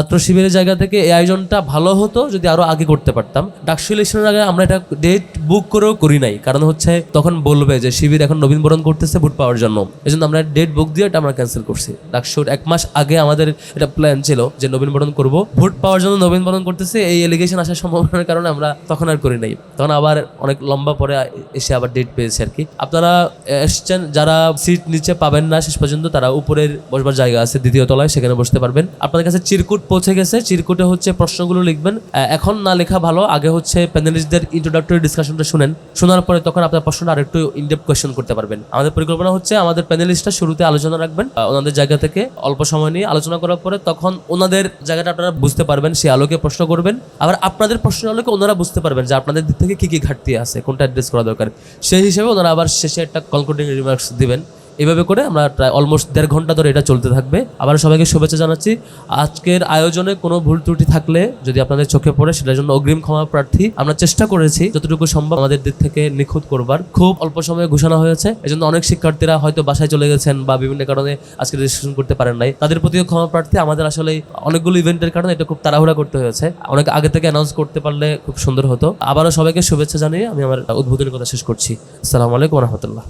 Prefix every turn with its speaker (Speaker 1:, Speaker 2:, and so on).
Speaker 1: ছাত্র শিবিরের জায়গা থেকে এই আয়োজনটা ভালো হতো যদি আরও আগে করতে পারতাম। ডাকসু ইলেকশনের আগে আমরা এটা ডেট বুক করেও করি নাই। কারণ হচ্ছে তখন বলবে যে শিবির এখন নবীনবরণ করতেছে, ভোট পাওয়ার জন্য। এই জন্য আমরা ডেট বুক দিয়ে এটা আমরা ক্যান্সেল করছি। ডাকসুর এক মাস আগে আমাদের এটা প্ল্যান ছিল যে নবীনবরণ করব। ভোট পাওয়ার জন্য নবীনবরণ করতেছে, এই এলিগেশন আসার সম্ভাবনার কারণে আমরা তখন আর করি নাই। তখন আবার অনেক লম্বা পরে এসে আবার ডেট পেয়েছে আর কি। আপনারা এসছেন, যারা সিট নিচে পাবেন না শেষ পর্যন্ত, তারা উপরের বসবার জায়গা আছে, দ্বিতীয় তলায়, সেখানে বসতে পারবেন। আপনাদের কাছে চিরকুট পৌঁছে গেছে। চিরকুটে হচ্ছে প্রশ্নগুলো লিখবেন। এখন না লেখা ভালো, আগে হচ্ছে প্যানেলিস্টদের ইন্ট্রোডাক্টরি ডিসকাশনটা শুনেন। শোনার পরে তখন আপনার প্রশ্নটা আরেকটু ইনডেপ কোয়েশ্চেন করতে পারবেন। আমাদের পরিকল্পনা হচ্ছে আমাদের প্যানেলিস্টটা শুরুতে আলোচনা রাখবেন ওনাদের জায়গা থেকে অল্প সময় নিয়ে আলোচনা করার পরে তখন ওনাদের জায়গাটা আপনারা বুঝতে পারবেন সেই আলোকে প্রশ্ন করবেন। আবার আপনাদের প্রশ্ন আলোকে ওনারা বুঝতে পারবেন যে আপনাদের দিক থেকে কি কি ঘাটতি আছে, কোনটা অ্যাড্রেস করা দরকার। সেই হিসেবে ওনারা আবার শেষে একটা কনক্লুডিং রিমার্কস দিবেন। এভাবে করে আমরা প্রায় অলমোস্ট দেড় ঘণ্টা ধরে এটা চলতে থাকবে। আবার সবাইকে শুভেচ্ছা জানাচ্ছি। আজকের আয়োজনে কোনো ভুল ত্রুটি থাকলে যদি আপনাদের চোখে পড়ে, সেটার জন্য অগ্রিম ক্ষমা প্রার্থী আমরা চেষ্টা করেছি যতটুকু সম্ভব আমাদের দিক থেকে নিখুঁত করবার। খুব অল্প সময়ে ঘোষণা হয়েছে, এজন্য অনেক শিক্ষার্থীরা হয়তো বাসায় চলে গেছেন বা বিভিন্ন কারণে আজকে রেজিস্ট্রেশন করতে পারেন নাই। তাদের প্রতিও ক্ষমা প্রার্থী, আমাদের আসলে অনেকগুলো ইভেন্টের কারণে এটা খুব তাড়াহুড়া করতে হয়েছে। অনেক আগে থেকে অ্যানাউন্স করতে পারলে খুব সুন্দর হতো। আবারও সবাইকে শুভেচ্ছা জানিয়ে আমি আমার উদ্বোধনের কথা শেষ করছি। আসসালামু আলাইকুম রহমতুল্লাহ।